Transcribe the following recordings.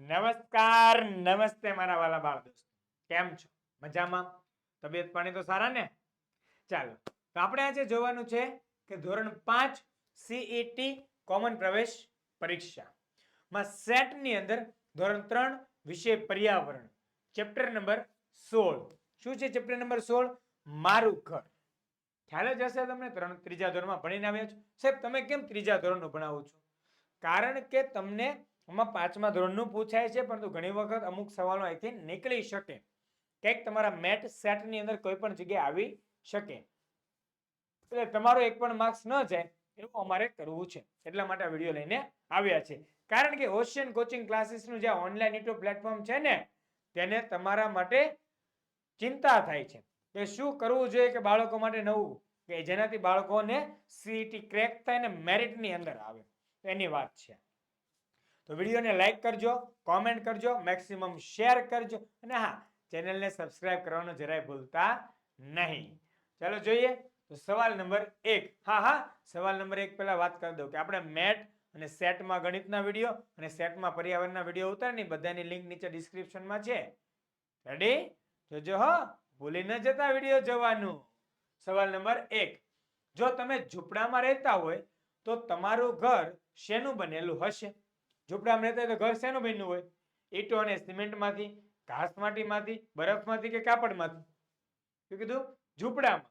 નમસ્કાર, નમસ્તે મારા વાલા બાળ દોસ્તો. કેમ છો? મજામાં? તબિયત પાણી તો સારા ને? ચાલો, તો આપણે આજે જોવાનું છે કે ધોરણ પાંચ સીઈટી કોમન પ્રવેશ પરીક્ષા. માં સેટની અંદર ધોરણ ત્રણ વિષય પર્યાવરણ ચેપ્ટર નંબર સોળ. શું છે ચેપ્ટર નંબર સોળ? મારું ઘર ખ્યાલ જ હશે તમને? ત્રણ ત્રીજા ધોરણમાં ભણીને આવ્યા છો. સાહેબ, તમે કેમ ત્રીજા ધોરણનું ભણાવો છો? કારણ કે તમને આમાં પાંચમા ધોરણનું પૂછાય છે, પરંતુ ઘણી વખત અમુક સવાલો અહીંથી નીકળી શકે. કંઈક તમારા મેટ સેટની અંદર કોઈ પણ જગ્યાએ આવી શકે. એટલે તમારો એક પણ માર્ક્સ ન જાય એવું અમારે કરવું છે. એટલા માટે આ વીડિયો લઈને આવ્યા છે. કારણ કે ઓશિયન કોચિંગ ક્લાસીસનું જે ઓનલાઈન યુટ્યુબ પ્લેટફોર્મ છે ને, તેને તમારા માટે ચિંતા થાય છે. કે શું કરવું જોઈએ કે બાળકો માટે નવું? કે જેનાથી બાળકોને સીટી ક્રેક થાય ને મેરિટની અંદર આવે. એની વાત છે. તો વિડીયોને લાઈક કરજો કોમેન્ટ કરજો મેક્સિમમ શેર કરજો અને હા ચેનલને સબસ્ક્રાઇબ કરવાનું જરાય ભૂલતા નહીં. ચાલો જોઈએ, તો સવાલ નંબર એક. હા હા, સવાલ નંબર એક પહેલાં વાત કરી દઉં કે આપણે મેટ અને સેટમાં ગણિતના વીડિયો અને સેટમાં પર્યાવરણના વીડિયો ઉતારની બધાની લિંક નીચે ડિસ્ક્રિપ્શનમાં છે. રેડી જોજો હો, ભૂલી ન જતા વીડિયો જોવાનું. સવાલ નંબર એક. જો તમે ઝૂંપડામાં રહેતા હોય, તો તમારું ઘર શેનું બનેલું હશે? ઝૂંપડામાં રહેતા તો ઘર શેનું બન્યું હોય? ઈંટો અને સિમેન્ટમાંથી ઘાસ માટીમાંથી બરફમાંથી કે કાપડમાંથી? શું કીધું? ઝૂંપડામાં.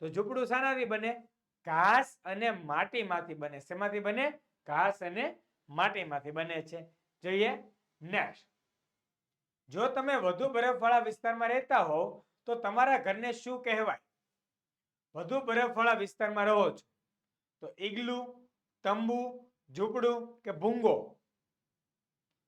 તો ઝૂંપડું શાનાથી બને? ઘાસ અને માટીમાંથી બને. શેમાંથી બને? ઘાસ અને માટીમાંથી બને છે. જોઈએ નેક્સ્ટ. જો તમે વધુ બરફવાળા વિસ્તારમાં રહેતા હોવ, તો તમારા ઘરને શું કહેવાય? વધુ બરફવાળા વિસ્તારમાં રહો છો. તો ઈગલું, તંબુ, ઝૂંપડું કે ભૂંગો?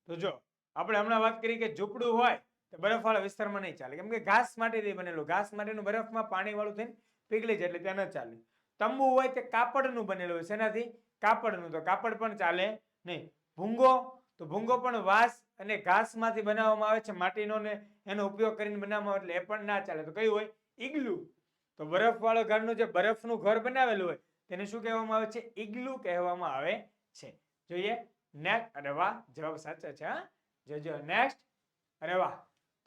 તો જો, આપણે હમણાં વાત કરી કે ઝૂંપડું હોય તો બરફવાળા વિસ્તારમાં નહીં ચાલે. કેમ કે ઘાસ માટેથી બનેલું. ઘાસ માટેનું બરફમાં પાણીવાળું થઈને પીગળી જાય એટલે ત્યાં ન ચાલે. તંબુ હોય તે કાપડનું બનેલું હોય. શેનાથી? કાપડનું. તો કાપડ પણ ચાલે નહીં. ભૂંગો, તો ભૂંગો પણ વાસ અને ઘાસમાંથી બનાવવામાં આવે છે. માટીનો ને એનો ઉપયોગ કરીને બનાવવામાં આવે એટલે એ પણ ના ચાલે. તો કયું હોય? ઈગલું. તો બરફવાળો ઘરનું જે બરફનું ઘર બનાવેલું હોય, તેને શું કહેવામાં આવે છે? ઈગલું કહેવામાં આવે છે. જોઈએ. નેક્સ્ટ અરે વાહ, જવાબ સાચો છે, હા? જોજો નેક્સ્ટ અરે વાહ,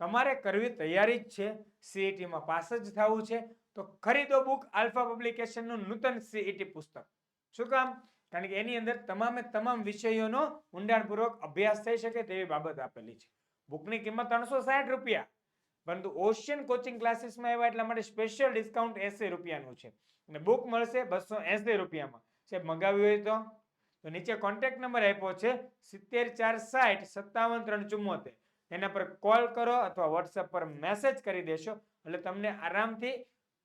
તમારે કરવી તૈયારી જ છે. સીઈટીમાં પાસ જ થવું છે. તો ખરીદો બુક આલ્ફા પબ્લિકેશનનું નૂતન સીઈટી પુસ્તક. શું કામ? કારણ કે એની અંદર તમામે તમામ વિષયોનો ઊંડાણપૂર્વક અભ્યાસ થઈ શકે તેવી બાબત આપેલી છે. બુકની કિંમત ત્રણસો સાઠ રૂપિયા. પરંતુ ઓશિયન કોચિંગ ક્લાસીસમાં એવા એટલા માટે સ્પેશિયલ ડિસ્કાઉન્ટ એસી રૂપિયાનું છે. અને બુક મળશે બસો એસી રૂપિયામાં. છે મંગાવી હોય તો? તો નીચે કોન્ટેક્ટ નંબર આપ્યો છે સિત્તેર ચાર સાઠ સત્તાવન ત્રણ ચુમ્મોતેર એના પર કોલ કરો અથવા વોટ્સએપ પર મેસેજ કરી દેશો, એટલે તમને આરામથી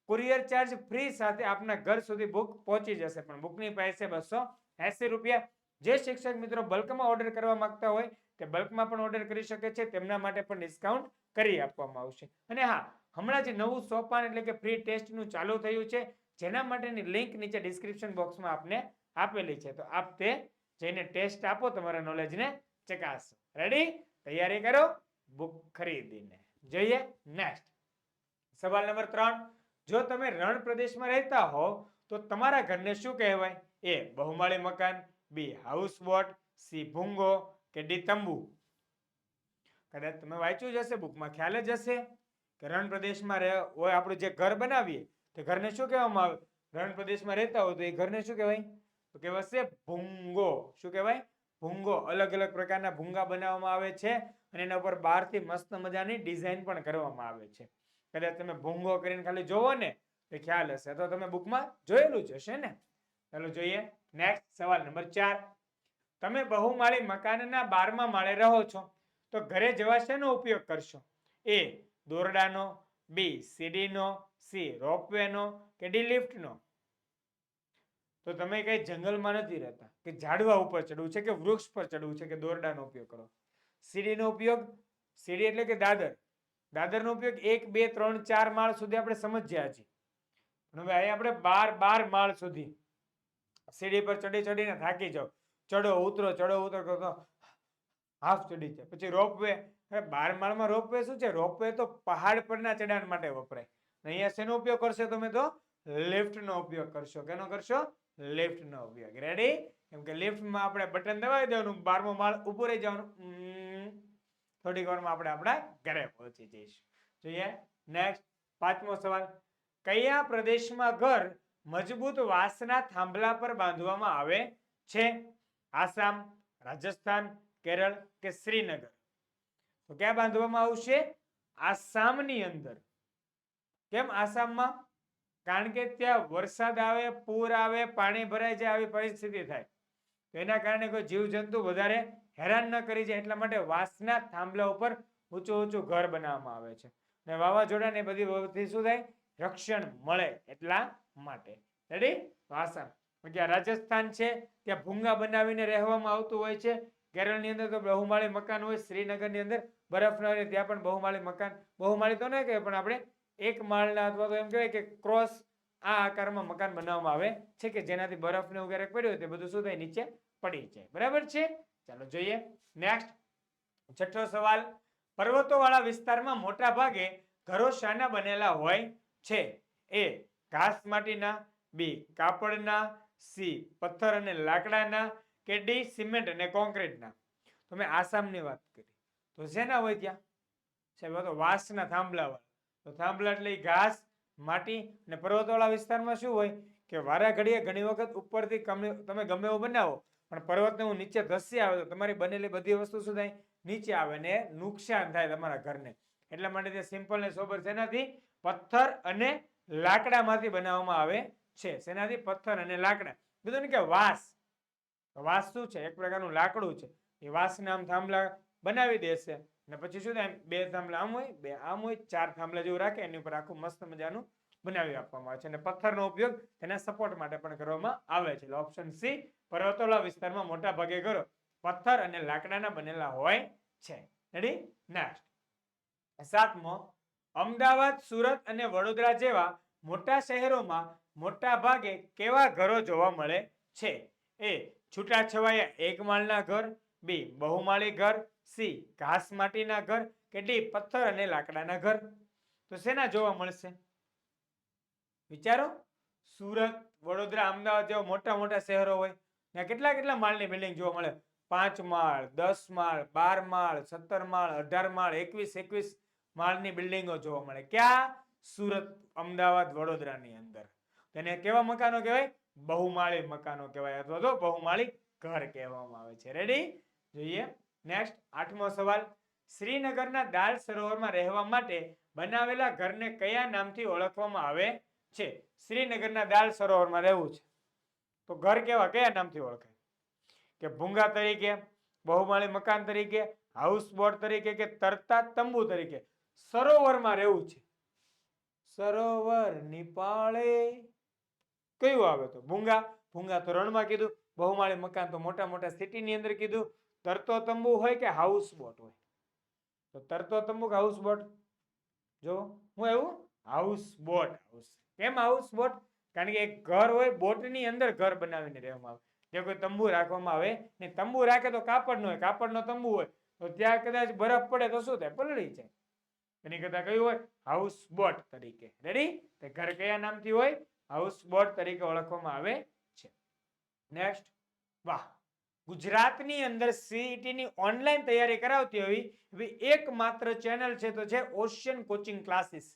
કુરિયર ચાર્જ ફ્રી સાથે આપના ઘર સુધી બુક પહોંચી જશે. પણ બુકની પ્રાઇસ બસો એસી રૂપિયા. જે શિક્ષક મિત્રો બલ્કમાં ઓર્ડર કરવા માંગતા હોય, તે બલ્કમાં પણ ઓર્ડર કરી શકે છે, તેમના માટે પણ ડિસ્કાઉન્ટ કરી આપવામાં આવશે. અને હા, હમણાં જે નવું સોપાન એટલે કે ફ્રી ટેસ્ટનું ચાલુ થયું છે. જેના માટેની લિંક નીચે ડિસ્ક્રિપ્શન બોક્સમાં આપને આપેલી છે. તો આપ તે જઈને ટેસ્ટ આપો, તમારા નોલેજને ચકાસો. રેડી તૈયારી કરો? બુક ખરીદીને. જોઈએ નેક્સ્ટ સવાલ નંબર ત્રણ. જો તમે રણ પ્રદેશમાં રહેતા હો, તો તમારા ઘરને શું કહેવાય? એ, બહુમાળી મકાન બી હાઉસ બોટ સી ભૂંગો કે ડી તંબુ? કદાચ તમે વાંચ્યું જ હશે બુકમાં ખ્યાલ જ હશે કે રણ પ્રદેશમાં રહે હોય આપણું જે ઘર બનાવીએ, તે ઘરને શું કહેવામાં આવે? રણ પ્રદેશમાં રહેતા હોય તો એ ઘરને શું કહેવાય? તો કહેવાશે ભૂંગો. શું કહેવાય? ભૂંગો. અલગ અલગ પ્રકારના ભૂંગા બનાવવામાં આવે છે અને એના ઉપર બહારથી મસ્ત મજાની ડિઝાઇન પણ કરવામાં આવે છે. કદાચ તમે ભૂંગો કરીને ખાલી જોવો ને, તો ખ્યાલ હશે. તો તમે બુકમાં જોયેલું જ હશે ને. ચાલો જોઈએ. નેક્સ્ટ સવાલ નંબર ચાર. તમે બહુમાળી મકાનના બારમા માળે રહો છો, તો ઘરે જવા શેનો ઉપયોગ કરશો? એ, દોરડાનો, બી, સીડીનો, સી, રોપવેનો કે ડી, લિફ્ટનો? તો તમે કઈ જંગલમાં નથી રહેતા કે ઝાડવા ઉપર ચડવું છે કે વૃક્ષ પર ચડવું છે કે દોરડાનો ઉપયોગ કરો. સીડીનો ઉપયોગ, સીડી એટલે કે દાદર. દાદરનો ઉપયોગ એક, બે, ત્રણ, ચાર માળ સુધી આપણે સમજ્યા છીએ. પણ હવે અહીંયા આપણે બાર બાર માળ સુધી સીડી પર ચડી ચડીને થાકી જાઓ. ચડો, ઉતરો ચડો, ઉતરો કરો તો હાફ ચડી જાય. પછી રોપવે. હવે બાર માળમાં રોપવે શું છે? રોપવે તો પહાડ પરના ચડાણ માટે વપરાય. અહીંયા શેનો ઉપયોગ કરશો તમે તો? લિફ્ટનો ઉપયોગ કરશો. કેનો કરશો? લિફ્ટનો ઉપયોગ રેડી કેમ કે લિફ્ટમાં આપણે બટન દબાવી દેવાનું, બારમો માળ ઉપર રહી જવાનું. થોડીક વારમાં આપણે આપણા ઘરે પહોંચી જઈશું. જોઈએ. નેક્સ્ટ પાંચમો સવાલ. કયા પ્રદેશમાં ઘર મજબૂત વાંસના થાંભલા પર બાંધવામાં આવે છે? આસામ, રાજસ્થાન, કેરળ કે શ્રીનગર? તો ક્યાં બાંધવામાં આવશે? આસામની અંદર. કેમ આસામમાં? કારણ કે ત્યાં વરસાદ આવે, પૂર આવે, પાણી ભરાય જાય આવી પરિસ્થિતિ થાય. તો એના કારણે કોઈ જીવજંતુ વધારે હેરાન ન કરી જાય, એટલા માટે વાંસના થાંભલા ઉપર ઊંચું ઊંચું ઘર બનાવવામાં આવે છે. અને વાવાઝોડા ને બધી બાબતથી શું થાય? રક્ષણ મળે એટલા માટે. રેડી વાસણ જ્યાં રાજસ્થાન છે, ત્યાં ભૂંગા બનાવીને રહેવામાં આવતું હોય છે. કેરળની અંદર તો બહુમાળી મકાન હોય, શ્રીનગરની અંદર બરફ ન રહે ત્યાં પણ બહુમાળી મકાન, બહુમાળી તો ન કહે પણ આપણે એક માળના અથવા તો એમ કહેવાય કે ક્રોસ આ આકારમાં મકાન બનાવવામાં આવે છે કે જેનાથી બરફ ને વગેરે પડ્યું તે બધું શું થાય? નીચે પડી જાય. બરાબર છે? ચાલો જોઈએ. નેક્સ્ટ છઠ્ઠો સવાલ. પર્વતોવાળા વિસ્તારમાં મોટા ભાગે ઘરો શાના બનેલા હોય છે? એ. ઘાસ માટીના. બી. કાપડના. સી. પથ્થર અને લાકડાના. કે ડી. સિમેન્ટ અને કોન્ક્રીટના તો મેં આસામની વાત કરી. તો જેના હોય ત્યાં? સાહેબ તો વાંસના થાંભલા વાળા. તો થાંભલા એટલે ઘાસ, માટી અને પર્વતવાળા વિસ્તારમાં શું હોય કે વારા ઘડીએ ઘણી વખત ઉપરથી તમે ગમે એવું બનાવો, પણ પર્વતને હું નીચે ધસી આવે તો તમારી બનેલી બધી વસ્તુ શું થાય? નીચે આવે ને નુકસાન થાય તમારા ઘરને. એટલા માટે તે સિમ્પલ ને સોબર શેનાથી? પથ્થર અને લાકડામાંથી બનાવવામાં આવે છે. શેનાથી? પથ્થર અને લાકડા. કીધું ને કે વાસ વાસ શું છે? એક પ્રકારનું લાકડું છે. એ વાસ આમ થાંભલા બનાવી દેશે. અને પછી શું થાય? બે થાંભલા આમ હોય, બે આમ હોય, ચાર થાંભલા જેવું રાખે, એની ઉપર આખું મસ્ત મજાનું બનાવી આપવામાં આવે છે. અને પથ્થરનો ઉપયોગ તેના સપોર્ટ માટે પણ કરવામાં આવે છે. ઓપ્શન સી પર્વતોલા વિસ્તારમાં મોટા ભાગે કરો પથ્થર અને લાકડાના બનેલા હોય છે. રેડી નેક્સ્ટ સાતમો, અમદાવાદ, સુરત અને વડોદરા જેવા મોટા શહેરોમાં મોટા ભાગે કેવા ઘરો જોવા મળે છે? એ, છૂટાછવાયા એક માળના ઘર, બી, બહુમાળી ઘર સી, ઘાસ માટીના ઘર કે ડી, પથ્થર અને લાકડાના ઘર? તો શેના જોવા મળશે? વિચારો. સુરત, વડોદરા, અમદાવાદ જેવા મોટા મોટા શહેરો હોય, ત્યાં કેટલા કેટલા માળની બિલ્ડિંગ જોવા મળે? પાંચ માળ, દસ માળ, બાર માળ, સત્તર માળ, અઢાર માળ, એકવીસ એકવીસ માળની બિલ્ડિંગો જોવા મળે. ક્યાં? સુરત, અમદાવાદ, વડોદરાની અંદર. તેને કેવા મકાનો કહેવાય? બહુમાળી મકાનો કહેવાય અથવા તો બહુમાળી ઘર કહેવામાં આવે છે. રેડી જોઈએ. નેક્સ્ટ આઠમો સવાલ. શ્રીનગરના દાલ સરોવરમાં રહેવા માટે બનાવેલા ઘરને કયા નામથી ઓળખવામાં આવે છે? શ્રીનગરના દાલ સરોવરમાં રહેવું છે. તો ઘર કેવા, કયા નામથી ઓળખાય? કે ભૂંગા તરીકે, બહુમાળી મકાન તરીકે હાઉસ બોટ તરીકે કે તરતા તંબુ તરીકે? સરોવરમાં રહેવું છે. સરોવર નિપાળે. કયું આવે તો? ભૂંગા. ભૂંગા તો રણમાં કીધું. બહુમાળી મકાન તો મોટા મોટા સિટીની અંદર કીધું. તરતો તંબુ હોય કે હાઉસ બોટ હોય? તો તરતો તંબુ કે હાઉસ બોટ જો, હું એવું? હાઉસ બોટ હાઉસ કેમ હાઉસ બોટ કારણ કે એક ઘર હોય, બોટની અંદર ઘર બનાવીને રહેવામાં આવે. જે કોઈ તંબુ રાખવામાં આવે ને તંબુ રાખે તો કાપડનો હોય, કાપડનો તંબુ હોય. તો ત્યાં કદાચ બરફ પડે તો શું થાય? પલળી જાય. એની કરતા કયું હોય? હાઉસ બોટ તરીકે. રેડી તે ઘર કયા નામથી હોય? હાઉસ બોટ તરીકે ઓળખવામાં આવે છે. નેક્સ્ટ વાહ. ગુજરાતની અંદર સીઈટીની ની ઓનલાઈન તૈયારી કરાવતી હોય એવી એકમાત્ર ચેનલ છે તો છે ઓશિયન કોચિંગ ક્લાસીસ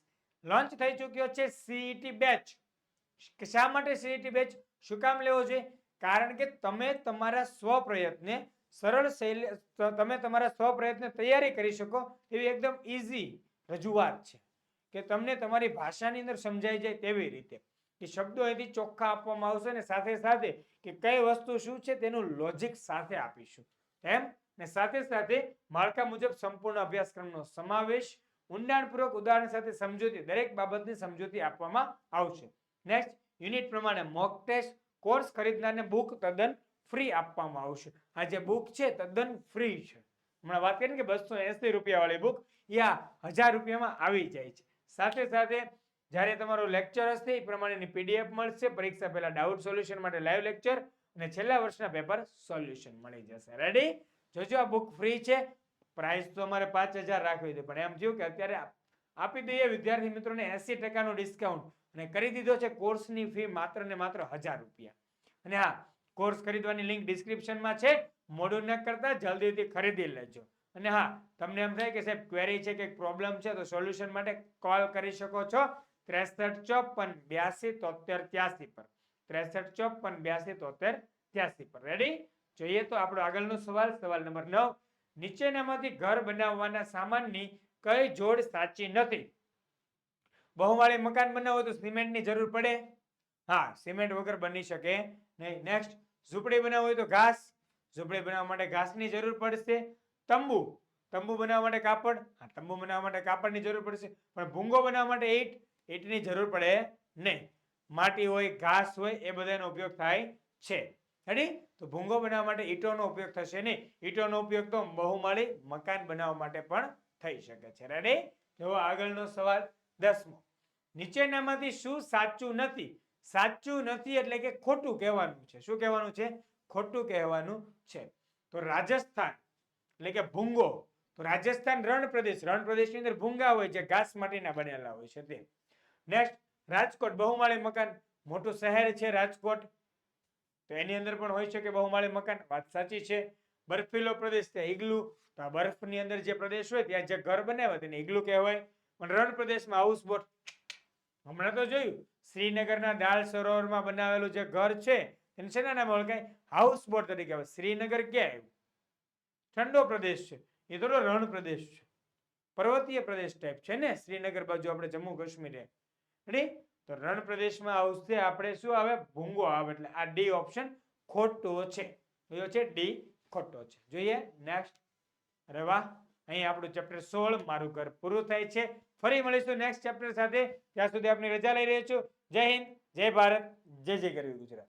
લોન્ચ થઈ ચૂક્યો છે સીઈટી બેચ શા માટે સીઈટી બેચ શું કામ લેવો જોઈએ કારણ કે તમે તમારા સ્વપ્રયત્ને સરળ શૈલી તમે તમારા સ્વપ્રયત્ને તૈયારી કરી શકો એવી એકદમ ઇઝી રજૂઆત છે કે તમને તમારી ભાષાની અંદર સમજાઈ જાય તેવી રીતે. કે શબ્દો અહીંથી ચોખ્ખા આપવામાં આવશે અને સાથે સાથે કે કઈ વસ્તુ શું છે તેનું લોજિક સાથે આપીશું. એમ? ને સાથે સાથે માળખા મુજબ સંપૂર્ણ અભ્યાસક્રમનો સમાવેશ ઊંડાણપૂર્વક ઉદાહરણ સાથે સમજૂતી દરેક બાબતની સમજૂતી આપવામાં આવશે. નેક્સ્ટ યુનિટ પ્રમાણે મોક ટેસ્ટ કોર્સ ખરીદનારને બુક તદ્દન ફ્રી આપવામાં આવશે. આ જે બુક છે તદ્દન ફ્રી છે. હમણાં વાત કરીએ કે બસો એસી રૂપિયાવાળી બુક યા હજાર રૂપિયામાં આવી જાય છે. સાથે સાથે જ્યારે તમારો લેક્ચર હશે, એ પ્રમાણેની પીડીએફ મળશે. પરીક્ષા પહેલા ડાઉટ સોલ્યુશન માટે લાઈવ લેક્ચર અને છેલ્લા વર્ષના પેપર સોલ્યુશન મળી જશે. રેડી જોજો, આ બુક ફ્રી છે. પ્રાઇસ તો અમારે પાંચ હજાર રાખવી પણ એમ થયું કે અત્યારે આપી દઈએ વિદ્યાર્થી મિત્રોને એસી ટકાનું ડિસ્કાઉન્ટ અને કરી દીધો છે કોર્સની ફી માત્ર ને માત્ર હજાર રૂપિયા. અને હા કોર્સ ખરીદવાની લિંક ડિસ્ક્રિપ્શનમાં છે. મોડું ન કરતા જલ્દીથી ખરીદી લેજો. અને હા, તમને એમ થાય કે સાહેબ ક્વેરી છે કે પ્રોબ્લેમ છે, તો સોલ્યુશન માટે કોલ કરી શકો છો. ત્રેસઠ, ચોપન, બ્યાસી, તોતેર, ત્યાસી પર. ત્રેસઠ, ચોપન, બ્યાસી, તોતેર, ત્યાસી પર. રેડી જોઈએ તો આપણો આગળનો સવાલ સવાલ નંબર નવ. નીચેનામાંથી ઘર બનાવવાના સામાનની કઈ જોડ સાચી નથી? બહુમાળી મકાન બનાવવું હોય તો સિમેન્ટની જરૂર પડે? હા, સિમેન્ટ વગર બની શકે નહીં. નેક્સ્ટ ઝૂંપડી બનાવવું હોય તો ઘાસ. ઝૂંપડી બનાવવા માટે ઘાસની જરૂર પડશે. તંબુ. તંબુ બનાવવા માટે કાપડ. હા, તંબુ બનાવવા માટે કાપડની જરૂર પડશે. પણ ભૂંગો બનાવવા માટે ઈંટ. ઈંટની જરૂર પડે નહીં. માટી હોય, ઘાસ હોય, એ બધાનો ઉપયોગ થાય છે. રેડી તો ભૂંગો બનાવવા માટે ઈંટોનો ઉપયોગ થશે નહીં. ઈંટોનો ઉપયોગ તો બહુમાળી મકાન બનાવવા માટે પણ થઈ શકે છે. રેડી જો આગળનો સવાલ દસમો. નીચેનામાંથી શું સાચું નથી? સાચું નથી એટલે કે ખોટું કહેવાનું છે. શું કહેવાનું છે? ખોટું કહેવાનું છે. તો રાજસ્થાન એટલે કે ભૂંગો. તો રાજસ્થાન રણ પ્રદેશ. રણ પ્રદેશની અંદર ભૂંગા હોય જે ઘાસ માટીના બનેલા હોય છે તે. નેક્સ્ટ રાજકોટ, બહુમાળી મકાન. મોટું શહેર છે રાજકોટ. તો એની અંદર પણ હોઈ શકે બહુમાળી મકાન? વાત સાચી છે. બર્ફીલો પ્રદેશ ત્યાં ઈગલુ. તો આ બરફની અંદર જે પ્રદેશ હોય, ત્યાં જે ઘર બનાવે તેને ઈગલુ કહેવાય. પણ રણ પ્રદેશમાં હાઉસ બોટ. હમણાં તો જોયું, શ્રીનગરના દાલ સરોવરમાં બનાવેલું જે ઘર છે એને શેના નામે ઓળખાય? હાઉસ બોટ તરીકે આવે. શ્રીનગર ક્યાં આવ્યું? ઠંડો પ્રદેશ છે. એ થોડો રણ પ્રદેશ છે. પર્વતીય પ્રદેશ ટાઈપ છે ને? શ્રીનગર બાજુ આપણે જમ્મુ કાશ્મીર રેડી તો રણ પ્રદેશમાં આવશે આપણે શું આવે? ભૂંગો આવે એટલે આ ડી ઓપ્શન ખોટો છે. કયો છે? ડી ખોટો છે. જોઈએ? નેક્સ્ટ અરે વાહ! અહીં આપણું ચેપ્ટર સોળ મારું ઘર પૂરું થાય છે. ફરી મળીશું નેક્સ્ટ ચેપ્ટર સાથે. ત્યાં સુધી આપણે રજા લઈ રહ્યો છું. જય હિન્દ, જય ભારત, જય જય ગરવી ગુજરાત.